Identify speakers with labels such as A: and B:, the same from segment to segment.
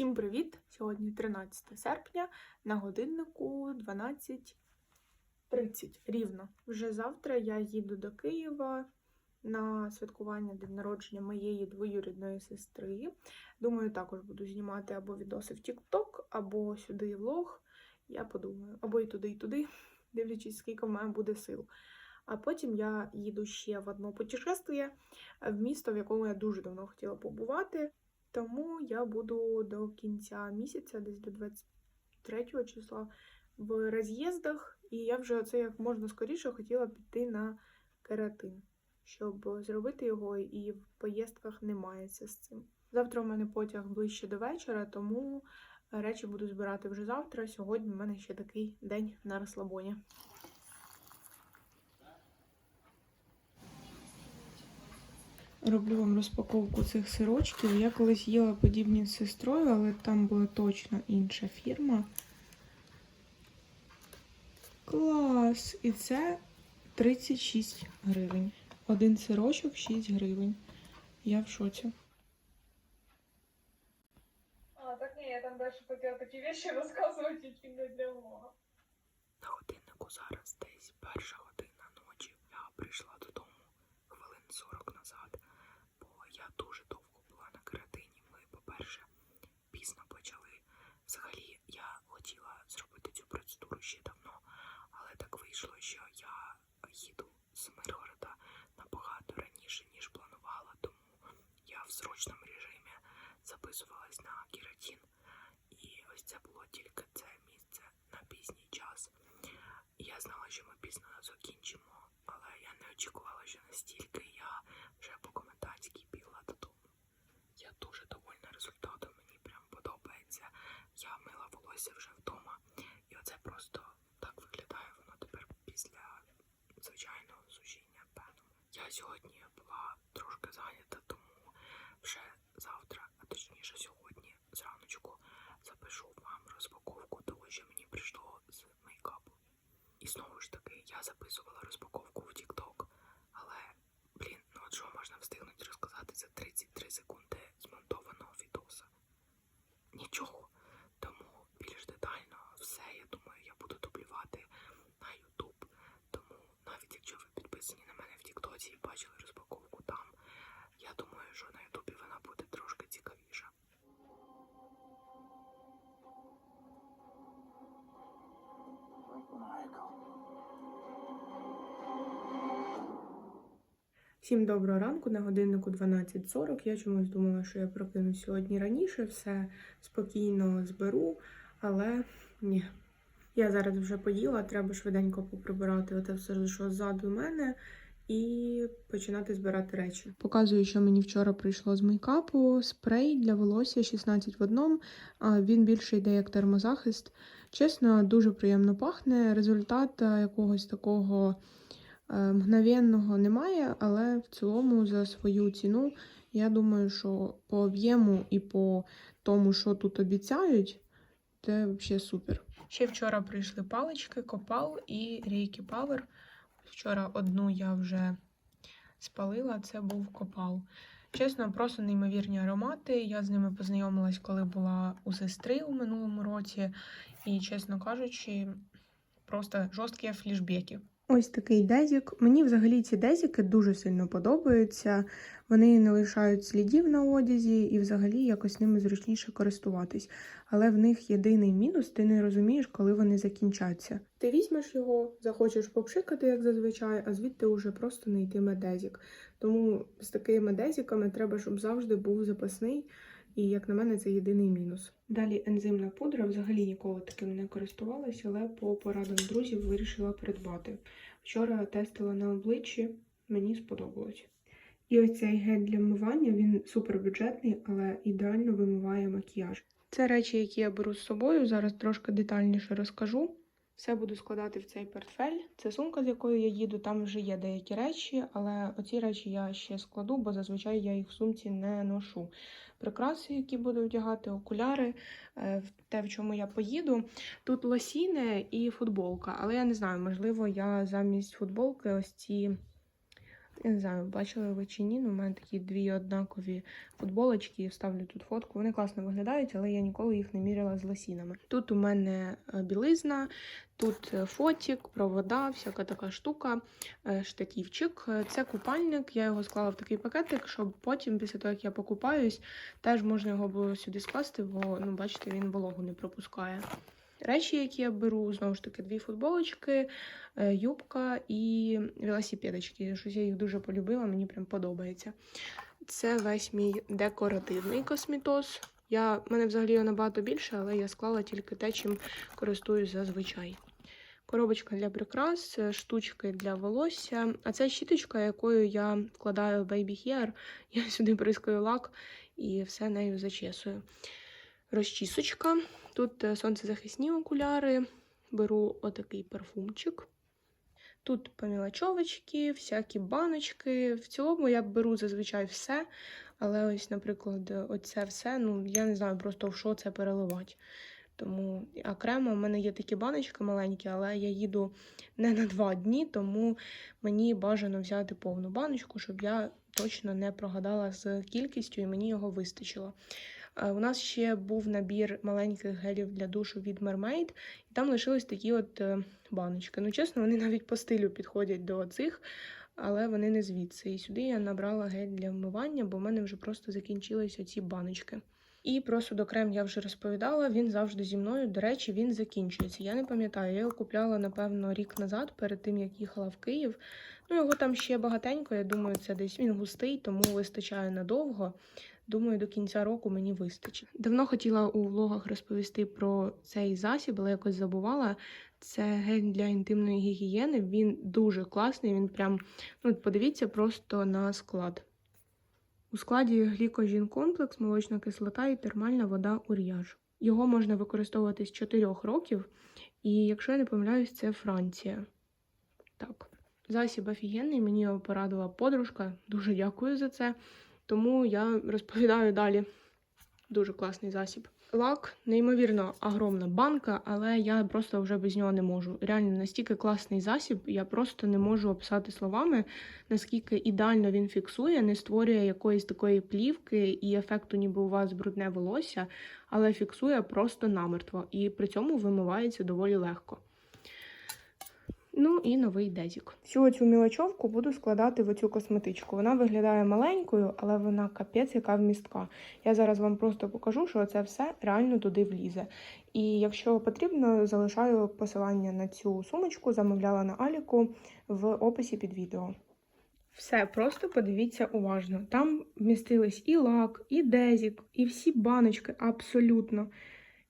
A: Всім привіт! Сьогодні 13 серпня на годиннику 12.30 рівно. Вже завтра я їду до Києва на святкування день народження моєї двоюрідної сестри. Думаю, також буду знімати або відоси в TikTok, або сюди влог. Я подумаю, або і туди, і туди, дивлячись, скільки в мене буде сил. А потім я їду ще в одно путешествие в місто, в якому я дуже давно хотіла побувати. Тому я буду до кінця місяця, десь до 23 числа, в роз'їздах, і я вже це як можна скоріше хотіла піти на кератин, щоб зробити його, і в поїздках не мається з цим. Завтра у мене потяг ближче до вечора, тому речі буду збирати вже завтра. Сьогодні в мене ще такий день на розслабоні. Роблю вам розпаковку цих сирочків. Я колись їла подібні з сестрою, але там була точно інша фірма. Клас! І це 36 гривень. Один сирочок 6 гривень. Я в шоці.
B: А, так не, я там дальше хотела такие вещи рассказывать, и не для влога.
A: На годиннику зараз десь перша година ночі. Я прийшла додому хвилин 40 назад, дуже довго була на карантині. Ми, по-перше, пізно почали. Взагалі, я хотіла зробити цю процедуру ще давно, але так вийшло, що я їду з Миргорода набагато раніше, ніж планувала, тому я в срочному режимі записувалась на кератин. І ось це було тільки це місце на пізній час. Я знала, що ми пізно закінчимо, але я не очікувала, що настільки я вже по комендантській бігла додому. Я дуже довольна результатом, мені прям подобається. Я мила вже вдома, і оце просто так виглядає воно тепер після звичайного сушіння пеном. Я сьогодні була трошки зайнята, тому вже завтра, а точніше сьогодні, зраночку, запишу вам розпаковку того, що мені прийшло з мейкапу. І знову ж таки, я записувала розпаковку в TikTok, але, блін, ну от що можна встигнути розказати за 33 секунди змонтованого відоса? Нічого. Тому більш детально все, я думаю, я буду дублювати на YouTube. Тому навіть якщо ви підписані на мене і бачили розпаковку там, я думаю, що на YouTube вона буде трошки цікавіша. Всім доброго ранку на годиннику 12.40. Я чомусь думала, що я прокинусь сьогодні раніше, все спокійно зберу, але ні. Я зараз вже поїла, треба швиденько поприбирати оте все, що ззаду мене, і починати збирати речі. Показую, що мені вчора прийшло з мейкапу. Спрей для волосся 16 в одному. Він більше йде як термозахист. Чесно, дуже приємно пахне. Результат е, якогось такого е, мгновенного немає, але в цілому за свою ціну я думаю, що по об'єму і по тому, що тут обіцяють, це взагалі супер. Ще вчора прийшли палички, копал і рейки Power. Вчора одну я вже спалила, це був копал. Чесно, просто неймовірні аромати. Я з ними познайомилась, коли була у сестри у минулому році. І, чесно кажучи, просто жорсткі флішбеки. Ось такий дезік. Мені взагалі ці дезіки дуже сильно подобаються. Вони не лишають слідів на одязі і взагалі якось ними зручніше користуватись. Але в них єдиний мінус, ти не розумієш, коли вони закінчаться. Ти візьмеш його, захочеш попшикати, як зазвичай, а звідти вже просто не йтиме дезік. Тому з такими дезіками треба, щоб завжди був запасний. І, як на мене, це єдиний мінус. Далі ензимна пудра. Взагалі ніколи таким не користувалася, але по порадам друзів вирішила придбати. Вчора тестила на обличчі, мені сподобалось. І ось цей гель для вмивання, він супербюджетний, але ідеально вимиває макіяж. Це речі, які я беру з собою. Зараз трошки детальніше розкажу. Все буду складати в цей портфель. Це сумка, з якою я їду. Там вже є деякі речі, але оці речі я ще складу, бо зазвичай я їх в сумці не ношу. Прикраси, які буду вдягати, окуляри, е, те, в чому я поїду. Тут лосіни і футболка, але я не знаю, можливо, я замість футболки ось ці Я не знаю, бачили ви чи ні, але в мене такі дві однакові футболочки, вставлю тут фотку. Вони класно виглядають, але я ніколи їх не міряла з лосінами. Тут у мене е, білизна, тут е, фотік, провода, всяка така штука, е, штатівчик. Це купальник, я його склала в такий пакетик, щоб потім, після того, як я покупаюсь, теж можна його було сюди скласти, бо, ну, бачите, він вологу не пропускає. Речі, які я беру, знову ж таки, дві футболочки, е, юбка і велосипедочки. Щось я їх дуже полюбила, мені прям подобається. Це весь мій декоративний космітоз. Я, мене взагалі його набагато більше, але я склала тільки те, чим користуюсь зазвичай. Коробочка для прикрас, е, штучки для волосся. А це щіточка, якою я вкладаю baby hair. Я сюди прискаю лак і все нею зачесую. Розчісочка. Тут е, сонцезахисні окуляри. Беру отакий парфумчик. Тут помілочовочки, всякі баночки. В цілому я беру зазвичай все. Але ось, наприклад, оце все, ну, я не знаю просто в що це переливати. Тому окремо в мене є такі баночки маленькі, але я їду не на два дні, тому мені бажано взяти повну баночку, щоб я точно не прогадала з кількістю і мені його вистачило. Е, У нас ще був набір маленьких гелів для душу від Mermaid, і там лишились такі от е, баночки. Ну, чесно, вони навіть по стилю підходять до цих, але вони не звідси. І сюди я набрала гель для вмивання, бо в мене вже просто закінчилися ці баночки. І про судокрем я вже розповідала, він завжди зі мною. До речі, він закінчується. Я не пам'ятаю, я його купляла, напевно, рік назад, перед тим як їхала в Київ. Ну, його там ще багатенько, я думаю, це десь він густий, тому вистачає надовго. Думаю, до кінця року мені вистачить. Давно хотіла у влогах розповісти про цей засіб, але якось забувала. Це гель для інтимної гігієни. Він дуже класний. Він прям, ну, подивіться просто на склад. У складі глікожін комплекс, молочна кислота і термальна вода ур'яж. Його можна використовувати з 4 років, і якщо я не помиляюсь, це Франція. Так. Засіб офігенний, мені його порадила подружка. Дуже дякую за це. Тому я розповідаю далі. Дуже класний засіб. Лак, неймовірно, огромна банка, але я просто вже без нього не можу. Реально настільки класний засіб, я просто не можу описати словами, наскільки ідеально він фіксує, не створює якоїсь такої плівки і ефекту, ніби у вас брудне волосся, але фіксує просто намертво і при цьому вимивається доволі легко. Ну і новий дезік. Всю цю мілочовку буду складати в оцю косметичку. Вона виглядає маленькою, але вона капець, яка вмістка. Я зараз вам просто покажу, що це все реально туди влізе. І якщо потрібно, залишаю посилання на цю сумочку, замовляла на Аліку в описі під відео. Все, просто подивіться уважно. Там вмістились і лак, і дезік, і всі баночки абсолютно.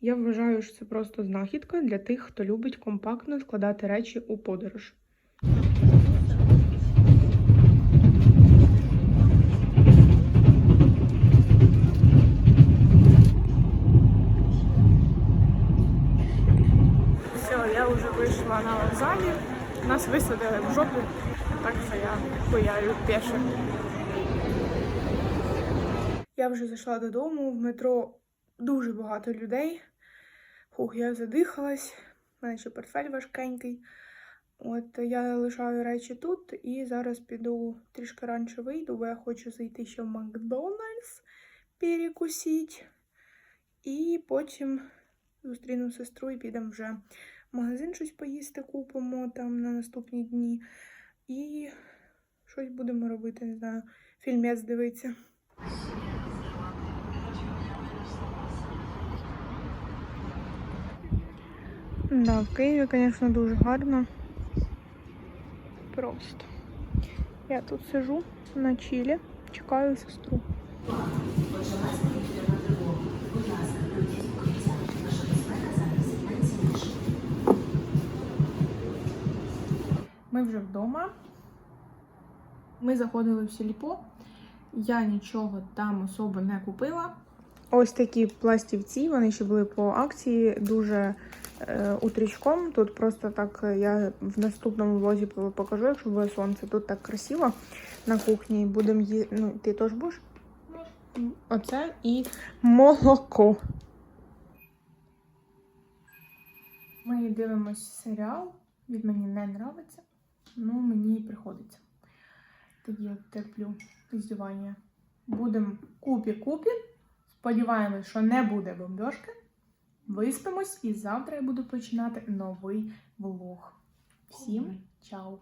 A: Я вважаю, що це просто знахідка для тих, хто любить компактно складати речі у подорож. Я вже вийшла на вокзалі. Нас висадили в жопу, так що я хуярю пеше. Я вже зайшла додому, в метро дуже багато людей. Фух, я задихалась, у мене ще портфель важкенький. От я лишаю речі тут і зараз піду трішки раніше вийду, бо я хочу зайти ще в Макдональдс, перекусити. І потім зустріну сестру і підемо вже в магазин щось поїсти, купимо там на наступні дні. І щось будемо робити, не знаю, фільмець дивитися. Да, в Києві, звісно, дуже гарно. Просто. Я тут сижу на чилі, чекаю сестру. Ми вже вдома. Ми заходили в сільпо. Я нічого там особо не купила. Ось такі пластівці, вони ще були по акції, дуже е, утрічком. Тут просто так е, я в наступному влозі покажу, якщо буде сонце. Тут так красиво на кухні. Будемо ї... Ну, ти теж будеш? Оце і молоко. Ми дивимось серіал. Він мені не подобається, ну мені приходиться. Тоді терплю здівання. Будемо купі-купі. Сподіваємось, що не буде бомбьошки. Виспимось і завтра я буду починати новий влог. Всім чао!